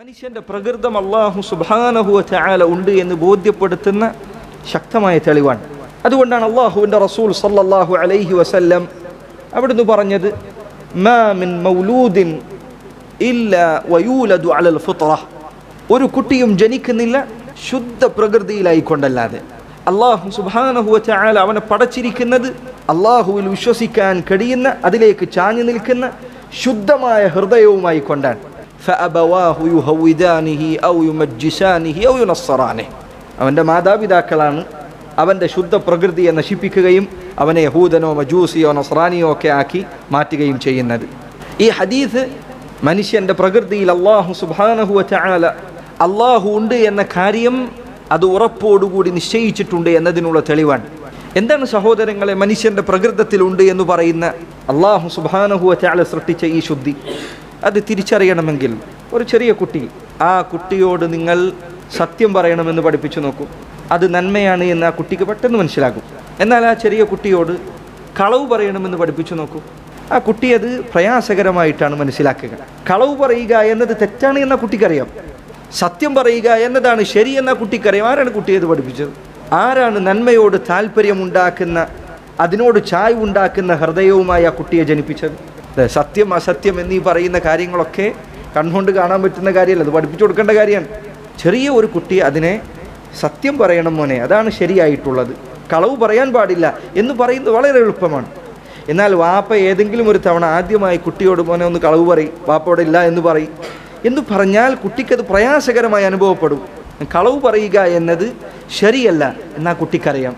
മനുഷ്യന്റെ പ്രകൃതം അള്ളാഹു സുബാനഹുവ ചായാല ഉണ്ട് എന്ന് ബോധ്യപ്പെടുത്തുന്ന ശക്തമായ തെളിവാണ്. അതുകൊണ്ടാണ് അള്ളാഹുവിന്റെ റസൂൽ സല്ലല്ലാഹു അലൈഹി വസല്ലം അവിടുന്ന് പറഞ്ഞത് അലൽ ഒരു കുട്ടിയും ജനിക്കുന്നില്ല ശുദ്ധ പ്രകൃതിയിലായിക്കൊണ്ടല്ലാതെ. അള്ളാഹു സുബാനഹുവ ചായാല അവനെ പടച്ചിരിക്കുന്നത് അള്ളാഹുവിൽ വിശ്വസിക്കാൻ കഴിയുന്ന അതിലേക്ക് ചാഞ്ഞു നിൽക്കുന്ന ശുദ്ധമായ ഹൃദയവുമായി കൊണ്ടാണ് ഫഅബവാഹു യുഹവിദാനിഹി ഔ യുമജ്ജിസാനിഹി ഔ യുനസ്സറാനെ അവന്റെ മാതാപിതാക്കളാണ് അവന്റെ ശുദ്ധ പ്രകൃതിയെ നശിപ്പിക്കുകയും അവനെ യഹൂദനോ മജൂസിയോ നസ്രാനിയോ ഒക്കെ ആക്കി മാറ്റുകയും ചെയ്യുന്നത്. ഈ ഹദീസ് മനുഷ്യന്റെ പ്രകൃതിയിൽ അള്ളാഹു സുബാനഹുവ വച്ചാല അള്ളാഹു ഉണ്ട് എന്ന കാര്യം അത് ഉറപ്പോടുകൂടി നിശ്ചയിച്ചിട്ടുണ്ട് എന്നതിനുള്ള തെളിവാണ്. എന്താണ് സഹോദരങ്ങളെ മനുഷ്യന്റെ പ്രകൃതത്തിലുണ്ട് എന്ന് പറയുന്ന അള്ളാഹു സുബാനഹുവ വച്ചാല സൃഷ്ടിച്ച ഈ ശുദ്ധി? അത് തിരിച്ചറിയണമെങ്കിൽ ഒരു ചെറിയ കുട്ടി ആ കുട്ടിയോട് നിങ്ങൾ സത്യം പറയണമെന്ന് പഠിപ്പിച്ചു നോക്കൂ. അത് നന്മയാണ് എന്ന് ആ കുട്ടിക്ക് പെട്ടെന്ന് മനസ്സിലാകും എന്നാൽ ആ ചെറിയ കുട്ടിയോട് കളവ് പറയണമെന്ന് പഠിപ്പിച്ചു നോക്കൂ. ആ കുട്ടി അത് പ്രയാസകരമായിട്ടാണ് മനസ്സിലാക്കുക. കളവ് പറയുക എന്നത് തെറ്റാണ് എന്ന കുട്ടിക്കറിയാം. സത്യം പറയുക എന്നതാണ് ശരി എന്ന കുട്ടിക്കറിയാം. ആരാണ് കുട്ടിയെ ഇത് പഠിപ്പിച്ചത്? ആരാണ് നന്മയോട് താല്പര്യമുണ്ടാക്കുന്ന അതിനോട് ചായ് ഉണ്ടാക്കുന്ന ഹൃദയവുമായി ആ കുട്ടിയെ ജനിപ്പിച്ചത്? അതെ, സത്യം അസത്യം എന്നീ പറയുന്ന കാര്യങ്ങളൊക്കെ കണ്ണുകൊണ്ട് കാണാൻ പറ്റുന്ന കാര്യമല്ല. അത് പഠിപ്പിച്ചു കൊടുക്കേണ്ട കാര്യമാണ്. ചെറിയ ഒരു കുട്ടി അതിനെ സത്യം പറയണം മോനെ. അതാണ് ശരിയായിട്ടുള്ളത്. കളവ് പറയാൻ പാടില്ല എന്ന് പറയുന്നത് വളരെ എളുപ്പമാണ്. എന്നാൽ വാപ്പ ഏതെങ്കിലും ഒരു തവണ ആദ്യമായി കുട്ടിയോട് മോനെ ഒന്ന് കളവ് പറയും. വാപ്പയോടെ ഇല്ല എന്ന് പറയും. എന്ന് പറഞ്ഞാൽ കുട്ടിക്കത് പ്രയാസകരമായി അനുഭവപ്പെടും. കളവ് പറയുക എന്നത് ശരിയല്ല എന്നാ കുട്ടിക്കറിയാം.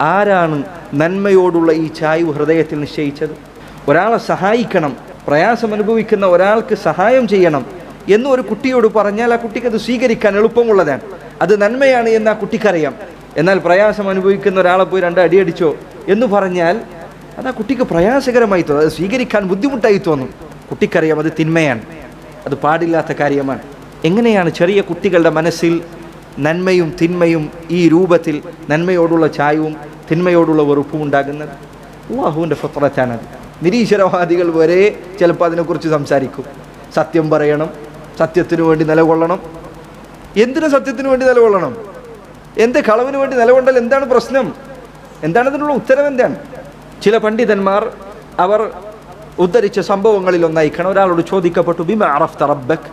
ആരാണ് നന്മയോടുള്ള ഈ ചായ്വ് ഹൃദയത്തിൽ നിശ്ചയിച്ചത്? ഒരാളെ സഹായിക്കണം പ്രയാസം അനുഭവിക്കുന്ന ഒരാൾക്ക് സഹായം ചെയ്യണം എന്ന് ഒരു കുട്ടിയോട് പറഞ്ഞാൽ ആ കുട്ടിക്ക് അത് സ്വീകരിക്കാൻ എളുപ്പമുള്ളതാണ്. അത് നന്മയാണ് എന്ന് ആ കുട്ടിക്കറിയാം. എന്നാൽ പ്രയാസം അനുഭവിക്കുന്ന ഒരാളെ പോയി രണ്ട് അടിയടിച്ചോ എന്ന് പറഞ്ഞാൽ അത് ആ കുട്ടിക്ക് പ്രയാസകരമായി തോന്നും അത് സ്വീകരിക്കാൻ ബുദ്ധിമുട്ടായി തോന്നും. കുട്ടിക്കറിയാം അത് തിന്മയാണ് അത് പാടില്ലാത്ത കാര്യമാണ്. എങ്ങനെയാണ് ചെറിയ കുട്ടികളുടെ മനസ്സിൽ നന്മയും തിന്മയും ഈ രൂപത്തിൽ നന്മയോടുള്ള ചായവും തിന്മയോടുള്ള വെറുപ്പും ഉണ്ടാകുന്നത്? അള്ളാഹുവിന്റെ ഫത്രത്താണത് നിരീശ്വരവാദികൾ വരെ ചിലപ്പോൾ അതിനെക്കുറിച്ച് സംസാരിക്കും സത്യം പറയണം സത്യത്തിനു വേണ്ടി നിലകൊള്ളണം എന്തിനു സത്യത്തിന് വേണ്ടി നിലകൊള്ളണം എന്ത് കളവിന് വേണ്ടി നിലകൊണ്ടാൽ എന്താണ് പ്രശ്നം എന്താണ് അതിനുള്ള ഉത്തരം എന്താണ് ചില പണ്ഡിതന്മാർ അവർ ഉദ്ധരിച്ച സംഭവങ്ങളിൽ ഒന്നായിക്കണം ഒരാളോട് ചോദിക്കപ്പെട്ടു ബിമ അറഫ്ത റബ്ബക്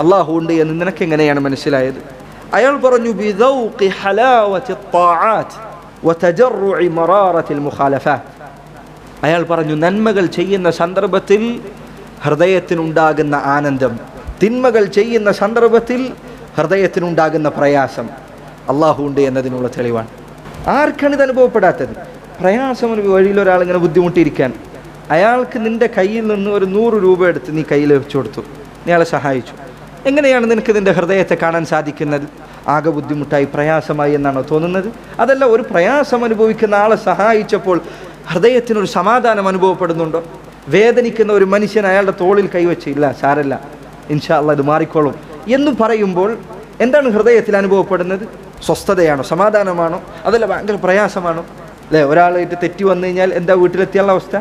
അള്ളാഹു ഉണ്ട് എന്ന് നിനക്ക് എങ്ങനെയാണ് മനസ്സിലായത് അയാൾ പറഞ്ഞു ബിദൗഖി ഹലാവത്തി الطاعات وتجرع مرارة المخالفات അയാൾ പറഞ്ഞു നന്മകൾ ചെയ്യുന്ന സന്ദർഭത്തിൽ ഹൃദയത്തിനുണ്ടാകുന്ന ആനന്ദം തിന്മകൾ ചെയ്യുന്ന സന്ദർഭത്തിൽ ഹൃദയത്തിനുണ്ടാകുന്ന പ്രയാസം അള്ളാഹു ഉണ്ട് എന്നതിനുള്ള തെളിവാണ്. ആർക്കാണ് ഇത് അനുഭവപ്പെടാത്തത്? പ്രയാസം വഴിയിൽ ഒരാളിങ്ങനെ ബുദ്ധിമുട്ടിയിരിക്കാൻ. അയാൾക്ക് നിന്റെ കയ്യിൽ നിന്ന് ഒരു നൂറ് രൂപ എടുത്ത് നീ കയ്യിൽ വെച്ചു കൊടുത്തു. നീ അയാളെ സഹായിച്ചു. എങ്ങനെയാണ് നിനക്ക് നിന്റെ ഹൃദയത്തെ കാണാൻ സാധിക്കുന്നത്? ആകെ ബുദ്ധിമുട്ടായി പ്രയാസമായി എന്നാണോ തോന്നുന്നത്? അതല്ല ഒരു പ്രയാസം അനുഭവിക്കുന്ന ആളെ സഹായിച്ചപ്പോൾ ഹൃദയത്തിനൊരു സമാധാനം അനുഭവപ്പെടുന്നുണ്ടോ? വേദനിക്കുന്ന ഒരു മനുഷ്യൻ അയാളുടെ തോളിൽ കൈവച്ച് ഇല്ല സാരല്ല. ഇൻഷാ അല്ല ഇത് മാറിക്കോളും. എന്ന് പറയുമ്പോൾ എന്താണ് ഹൃദയത്തിൽ അനുഭവപ്പെടുന്നത്? സ്വസ്ഥതയാണോ? സമാധാനമാണോ? അതല്ല ഭയങ്കര പ്രയാസമാണോ? അല്ലേ? ഒരാളായിട്ട് തെറ്റി വന്നു കഴിഞ്ഞാൽ എന്താ വീട്ടിലെത്തിയുള്ള അവസ്ഥ?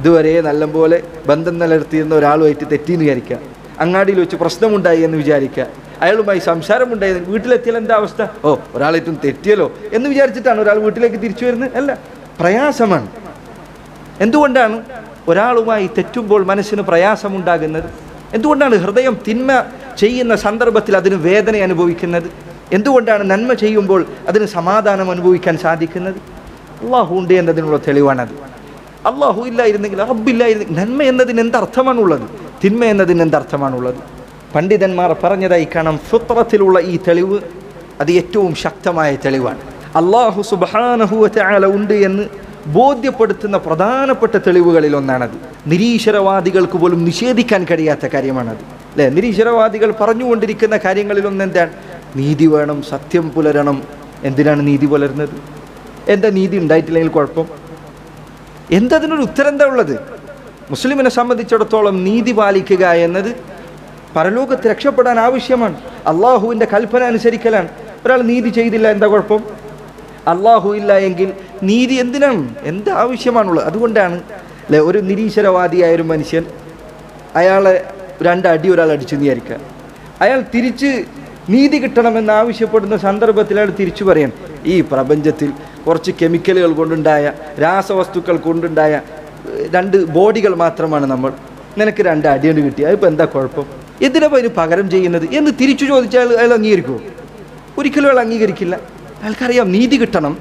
ഇതുവരെ നല്ലപോലെ ബന്ധം നിലനിർത്തിയിരുന്ന ഒരാളുമായിട്ട് തെറ്റിയെന്ന് വിചാരിക്കുക. അങ്ങാടിയിൽ വെച്ച് പ്രശ്നമുണ്ടായി എന്ന് വിചാരിക്കുക. അയാളുമായി സംസാരമുണ്ടായി. വീട്ടിലെത്തിയാൽ എന്താ അവസ്ഥ? ഓ ഒരാളായിട്ടും തെറ്റിയല്ലോ എന്ന് വിചാരിച്ചിട്ടാണ് ഒരാൾ വീട്ടിലേക്ക് തിരിച്ചു വരുന്നത്. അല്ല പ്രയാസമാണ്. എന്തുകൊണ്ടാണ് ഒരാളുമായി തെറ്റുമ്പോൾ മനസ്സിന് പ്രയാസമുണ്ടാകുന്നത്? എന്തുകൊണ്ടാണ് ഹൃദയം തിന്മ ചെയ്യുന്ന സന്ദർഭത്തിൽ അതിന് വേദന അനുഭവിക്കുന്നത്? എന്തുകൊണ്ടാണ് നന്മ ചെയ്യുമ്പോൾ അതിന് സമാധാനം അനുഭവിക്കാൻ സാധിക്കുന്നത്? അള്ളാഹു ഉണ്ട് എന്നതിനുള്ള തെളിവാണത്. അള്ളാഹു ഇല്ലായിരുന്നെങ്കിൽ റബ്ബില്ലായിരുന്നെങ്കിൽ നന്മ എന്നതിന് എന്തർത്ഥമാണുള്ളത്? തിന്മ എന്നതിന് എന്തർത്ഥമാണുള്ളത്? പണ്ഡിതന്മാർ പറഞ്ഞതായി കാണാം ഫിത്രത്തിലുള്ള ഈ തെളിവ് അത് ഏറ്റവും ശക്തമായ തെളിവാണ്. അള്ളാഹു സുബാനഹുവ ഉണ്ട് എന്ന് ബോധ്യപ്പെടുത്തുന്ന പ്രധാനപ്പെട്ട തെളിവുകളിൽ ഒന്നാണത് നിരീശ്വരവാദികൾക്ക് പോലും നിഷേധിക്കാൻ കഴിയാത്ത കാര്യമാണത്. അല്ലേ? നിരീശ്വരവാദികൾ പറഞ്ഞുകൊണ്ടിരിക്കുന്ന കാര്യങ്ങളിൽ എന്താണ് നീതി വേണം സത്യം പുലരണം. എന്തിനാണ് നീതി പുലരുന്നത്? എന്താ നീതി ഉണ്ടായിട്ടില്ലെങ്കിൽ കുഴപ്പം? എന്തതിനൊരു ഉത്തരം എന്താ ഉള്ളത്? മുസ്ലിമിനെ സംബന്ധിച്ചിടത്തോളം നീതി പാലിക്കുക എന്നത് പരലോകത്ത് രക്ഷപ്പെടാൻ ആവശ്യമാണ്. അള്ളാഹുവിന്റെ കൽപ്പന അനുസരിക്കലാണ്. ഒരാൾ നീതി ചെയ്തില്ല എന്താ കുഴപ്പം? അള്ളാഹു ഇല്ല എങ്കിൽ നീതി എന്തിനാണ്? എന്ത് ആവശ്യമാണുള്ളത്? അതുകൊണ്ടാണ് അല്ലെ ഒരു നിരീശ്വരവാദിയായ ഒരു മനുഷ്യൻ അയാളെ രണ്ടടി ഒരാൾ അടിച്ചു വിചാരിക്കുക. അയാൾ തിരിച്ച് നീതി കിട്ടണമെന്ന് ആവശ്യപ്പെടുന്ന സന്ദർഭത്തിൽ അയാൾ തിരിച്ചു പറയാൻ ഈ പ്രപഞ്ചത്തിൽ കുറച്ച് കെമിക്കലുകൾ കൊണ്ടുണ്ടായ രാസവസ്തുക്കൾ കൊണ്ടുണ്ടായ രണ്ട് ബോഡികൾ മാത്രമാണ് നമ്മൾ. നിനക്ക് രണ്ട് അടിയുണ്ട് കിട്ടി അതിപ്പോൾ എന്താ കുഴപ്പം? എന്തിനാ അതിന് പകരം ചെയ്യുന്നത്? എന്ന് തിരിച്ചു ചോദിച്ചാൽ അയാൾ അംഗീകരിക്കുമോ ഒരിക്കലും അയാൾ അംഗീകരിക്കില്ല. അയാൾക്കറിയാം നീതി കിട്ടണം.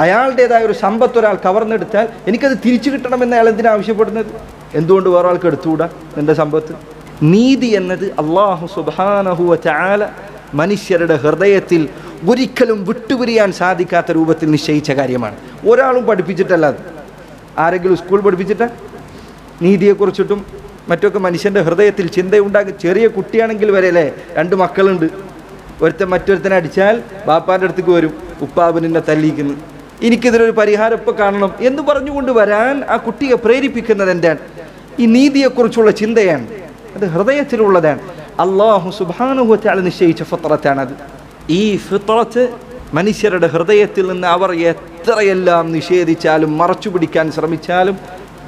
അയാളുടേതായ ഒരു സമ്പത്ത് ഒരാൾ കവർന്നെടുത്താൽ എനിക്കത് തിരിച്ചു കിട്ടണമെന്ന് അയാൾ എന്തിനാ ആവശ്യപ്പെടുന്നത്? എന്തുകൊണ്ട് വേറെ ആൾക്ക് എടുത്തുകൂടാ എന്റെ സമ്പത്ത്? നീതി എന്നത് അള്ളാഹു സുബാനഹുവ ചാല മനുഷ്യരുടെ ഹൃദയത്തിൽ ഒരിക്കലും വിട്ടുപിരിയാൻ സാധിക്കാത്ത രൂപത്തിൽ നിശ്ചയിച്ച കാര്യമാണ്. ഒരാളും പഠിപ്പിച്ചിട്ടല്ല അത്. ആരെങ്കിലും സ്കൂൾ പഠിപ്പിച്ചിട്ടാ? നീതിയെക്കുറിച്ചിട്ടും മറ്റൊക്കെ മനുഷ്യന്റെ ഹൃദയത്തിൽ ചിന്തയുണ്ടാകും ചെറിയ കുട്ടിയാണെങ്കിൽ വരെ അല്ലേ? രണ്ട് മക്കളുണ്ട്. ഒരുത്തൻ മറ്റൊരുത്തനെ അടിച്ചാൽ ബാപ്പാന്റെ അടുത്തേക്ക് വരും. ഉപ്പാബ് നിന്നെ തല്ലിക്കുന്നു എനിക്കിതിലൊരു പരിഹാരം ഇപ്പം കാണണം എന്ന് പറഞ്ഞുകൊണ്ട് വരാൻ ആ കുട്ടിയെ പ്രേരിപ്പിക്കുന്നത് എന്താണ്? ഈ നീതിയെക്കുറിച്ചുള്ള ചിന്തയാണ്. അത് ഹൃദയത്തിലുള്ളതാണ്. അള്ളാഹു സുബാനുഭവത്താൽ നിശ്ചയിച്ച ഫിത്രത്താണത് ഈ ഫിത്രത്ത് മനുഷ്യരുടെ ഹൃദയത്തിൽ നിന്ന് അവർ എത്രയെല്ലാം നിഷേധിച്ചാലും മറച്ചു പിടിക്കാൻ ശ്രമിച്ചാലും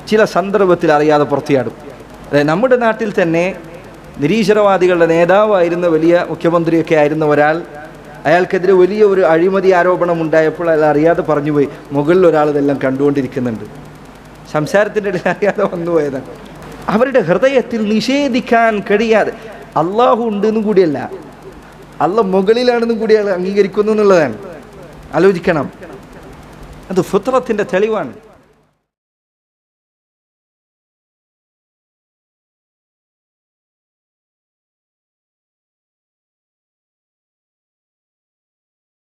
ചില സന്ദർഭത്തിൽ അറിയാതെ പുറത്തിയാടും. അതായത് നമ്മുടെ നാട്ടിൽ തന്നെ നിരീശ്വരവാദികളുടെ നേതാവായിരുന്ന വലിയ മുഖ്യമന്ത്രിയൊക്കെ ആയിരുന്ന ഒരാൾ അയാൾക്കെതിരെ വലിയ ഒരു അഴിമതി ആരോപണം ഉണ്ടായപ്പോൾ അയാൾ അറിയാതെ പറഞ്ഞുപോയി. മുകളിൽ ഒരാൾ ഇതെല്ലാം കണ്ടുകൊണ്ടിരിക്കുന്നുണ്ട്. സംസാരത്തിന്റെ ഇടയിൽ അറിയാതെ വന്നുപോയതാണ് അവരുടെ ഹൃദയത്തിൽ നിഷേധിക്കാൻ കഴിയാതെ. അള്ളാഹു ഉണ്ടെന്നും കൂടിയല്ല. അല്ല മുകളിലാണെന്നും കൂടി അയാൾ അംഗീകരിക്കുന്നു എന്നുള്ളതാണ്. ആലോചിക്കണം. അത് ഫുത്രത്തിന്റെ തെളിവാണ്.